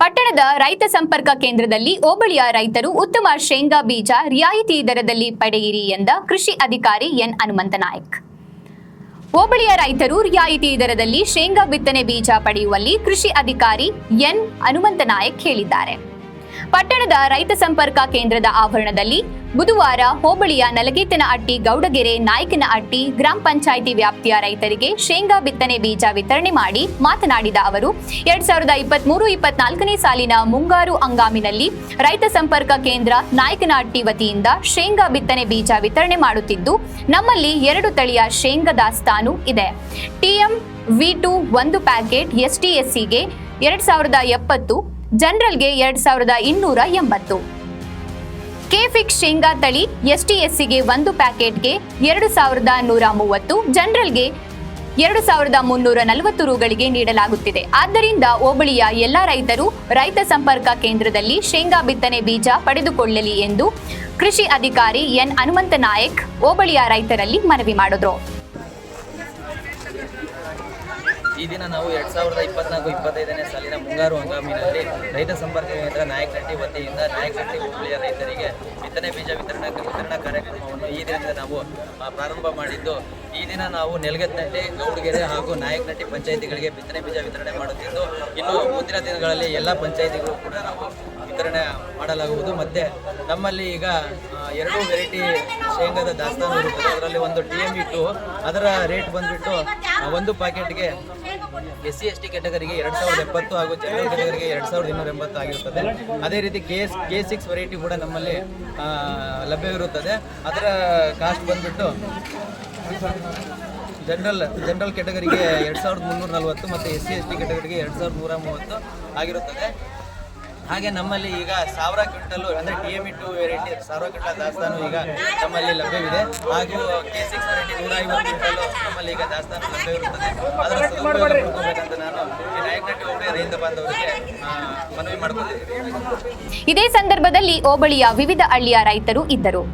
ಪಟ್ಟಣದ ರೈತ ಸಂಪರ್ಕ ಕೇಂದ್ರದಲ್ಲಿ ಹೋಬಳಿಯ ರೈತರು ಉತ್ತಮ ಶೇಂಗಾ ಬೀಜ ರಿಯಾಯಿತಿ ದರದಲ್ಲಿ ಪಡೆಯಿರಿ ಎಂದ ಕೃಷಿ ಅಧಿಕಾರಿ ಎನ್ ಹನುಮಂತ ನಾಯಕ್ ಹೋಬಳಿಯ ರೈತರು ರಿಯಾಯಿತಿ ದರದಲ್ಲಿ ಶೇಂಗಾ ಬಿತ್ತನೆ ಬೀಜ ಪಡೆಯುವಲ್ಲಿ ಕೃಷಿ ಅಧಿಕಾರಿ ಎನ್ ಹನುಮಂತನಾಯಕ್ ಹೇಳಿದ್ದಾರೆ. ಪಟ್ಟಣದ ರೈತ ಸಂಪರ್ಕ ಕೇಂದ್ರದ ಆವರಣದಲ್ಲಿ ಬುಧವಾರ ಹೋಬಳಿಯ ನಲಗೇತನಹಟ್ಟಿ ಗೌಡಗೆರೆ ನಾಯಕನ ಅಟ್ಟಿ ಗ್ರಾಮ ಪಂಚಾಯಿತಿ ವ್ಯಾಪ್ತಿಯ ರೈತರಿಗೆ ಶೇಂಗಾ ಬಿತ್ತನೆ ಬೀಜ ವಿತರಣೆ ಮಾಡಿ ಮಾತನಾಡಿದ ಅವರು, ಎರಡ್ ಸಾವಿರದ ಇಪ್ಪತ್ಮೂರು ಇಪ್ಪತ್ನಾಲ್ಕನೇ ಸಾಲಿನ ಮುಂಗಾರು ಹಂಗಾಮಿನಲ್ಲಿ ರೈತ ಸಂಪರ್ಕ ಕೇಂದ್ರ ನಾಯಕನ ಅಟ್ಟಿ ವತಿಯಿಂದ ಶೇಂಗಾ ಬಿತ್ತನೆ ಬೀಜ ವಿತರಣೆ ಮಾಡುತ್ತಿದ್ದು, ನಮ್ಮಲ್ಲಿ ಎರಡು ತಳಿಯ ಶೇಂಗಾ ದಾಸ್ತಾನು ಇದೆ. ಟಿಎಂ ವಿ ಟು ಒಂದು ಪ್ಯಾಕೆಟ್ ಎಸ್ಟಿಎಸ್ಸಿಗೆ ಎರಡ್ ಸಾವಿರದ ಎಪ್ಪತ್ತು ಜನರಲ್ಗೆ ಎರಡ್ ಸಾವಿರದ ಇನ್ನೂರ ಎಂಬತ್ತು. ಕೆಫಿಕ್ಸ್ ಶೇಂಗಾ ತಳಿ ಎಸ್ಟಿಎಸ್ಸಿಗೆ ಒಂದು ಪ್ಯಾಕೆಟ್ಗೆ ಎರಡು ಸಾವಿರದ ನೂರ ಮೂವತ್ತು, ಜನರಲ್ಗೆ ಎರಡು ಸಾವಿರದ ಮುನ್ನೂರ ನಲವತ್ತು ರುಗಳಿಗೆ ನೀಡಲಾಗುತ್ತಿದೆ. ಆದ್ದರಿಂದ ಹೋಬಳಿಯ ಎಲ್ಲ ರೈತರು ರೈತ ಸಂಪರ್ಕ ಕೇಂದ್ರದಲ್ಲಿ ಶೇಂಗಾ ಬಿತ್ತನೆ ಬೀಜ ಪಡೆದುಕೊಳ್ಳಲಿ ಎಂದು ಕೃಷಿ ಅಧಿಕಾರಿ ಎನ್ ಹನುಮಂತ ನಾಯಕ್ ಹೋಬಳಿಯ ರೈತರಲ್ಲಿ ಮನವಿ ಮಾಡಿದ್ರು. ಈ ದಿನ ನಾವು ಎರಡ್ ಸಾವಿರದ ಇಪ್ಪತ್ನಾಲ್ಕು ಇಪ್ಪತ್ತೈದನೇ ಸಾಲಿನ ಮುಂಗಾರು ಹಂಗಾಮಿನಲ್ಲಿ ರೈತ ಸಂಪರ್ಕ ಕೇಂದ್ರ ನಾಯಕನಟ್ಟಿ ವತಿಯಿಂದ ನಾಯಕನಟ್ಟಿ ಹೋಬಳಿಯ ರೈತರಿಗೆ ಬಿತ್ತನೆ ಬೀಜ ವಿತರಣಾ ವಿತರಣಾ ಕಾರ್ಯಕ್ರಮವನ್ನು ಈ ದಿನದಿಂದ ನಾವು ಪ್ರಾರಂಭ ಮಾಡಿದ್ದು. ಈ ದಿನ ನಾವು ನೆಲಗತ್ನಟ್ಟಿ ಗೌಡಗೆರೆ ಹಾಗೂ ನಾಯಕನಟ್ಟಿ ಪಂಚಾಯಿತಿಗಳಿಗೆ ಬಿತ್ತನೆ ಬೀಜ ವಿತರಣೆ ಮಾಡುತ್ತಿದ್ದು, ಇನ್ನು ಮುಂದಿನ ದಿನಗಳಲ್ಲಿ ಎಲ್ಲ ಪಂಚಾಯಿತಿಗಳು ಕೂಡ ನಾವು ವಿತರಣೆ ಮಾಡಲಾಗುವುದು. ಮತ್ತು ನಮ್ಮಲ್ಲಿ ಈಗ ಎರಡು ವೆರೈಟಿ ಶೇಂಗಾದ ದಾಸ್ತಾನು ಇರುತ್ತದೆ. ಅದರಲ್ಲಿ ಒಂದು ಟಿ ಎಂ ಇಟ್ಟು ಅದರ ರೇಟ್ ಬಂದ್ಬಿಟ್ಟು ಒಂದು ಪ್ಯಾಕೆಟ್ಗೆ ಎಸ್ ಸಿ ಎಸ್ ಟಿ ಎರಡು ಸಾವಿರದ ಎಪ್ಪತ್ತು ಹಾಗೂ ಜನರಲ್ ಕೆಟಗರಿಗೆ ಎರಡು ಸಾವಿರದ ಇನ್ನೂರ ಎಂಬತ್ತು ಆಗಿರುತ್ತದೆ ಅದೇ ರೀತಿ K S, K six variety ಕೂಡ ನಮ್ಮಲ್ಲಿ ಲಭ್ಯವಿರುತ್ತದೆ. ಅದರ ಕಾಸ್ಟ್ ಬಂದ್ಬಿಟ್ಟು ಜನರಲ್ ಜನರಲ್ ಕೆಟಗರಿಗೆ ಎರಡು ಸಾವಿರದ ಮುನ್ನೂರ ನಲವತ್ತು ಮತ್ತು ಎಸ್ ಸಿ ಎಸ್ ಟಿ ಕೆಟಗರಿಗೆ ಎರಡು ಸಾವಿರದ ನೂರ ಮೂವತ್ತು ಆಗಿರುತ್ತದೆ. ಹಾಗೆ ನಮ್ಮಲ್ಲಿ ಈಗ ಸಾವಿರ ಕ್ವಿಂಟಲ್ ಅಂದರೆ ಟಿ ಎಂ ಟು ವೆರೈಟಿ ಸಾವಿರ ಕ್ವಿಂಟಲ್ ದಾಸ್ತಾನು ಈಗ ನಮ್ಮಲ್ಲಿ ಲಭ್ಯವಿದೆ. ಹಾಗೂ ಕೆ ಸಿಕ್ಸ್ ವೆರೈಟಿ ನೂರ ಐವತ್ತು ಕ್ವಿಂಟಲ್ ನಮ್ಮಲ್ಲಿ ಈಗ ದಾಸ್ತಾನು ಲಭ್ಯವಿರುತ್ತದೆ. ಅದರ ಸದುಪಯೋಗ ಪಡ್ಕೋಬೇಕಂತ ನಾನು ಈ ನಾಯಕನಹಟ್ಟಿ ಹೋಬಳಿಯ ರೈತ ಬಾಂಧವರಿಗೆ ಮನವಿ ಮಾಡ್ಕೊಳ್ತೀನಿ. ಇದೇ ಸಂದರ್ಭದಲ್ಲಿ ಹೋಬಳಿಯ ವಿವಿಧ ಹಳ್ಳಿಯ ರೈತರು ಇದ್ದರು.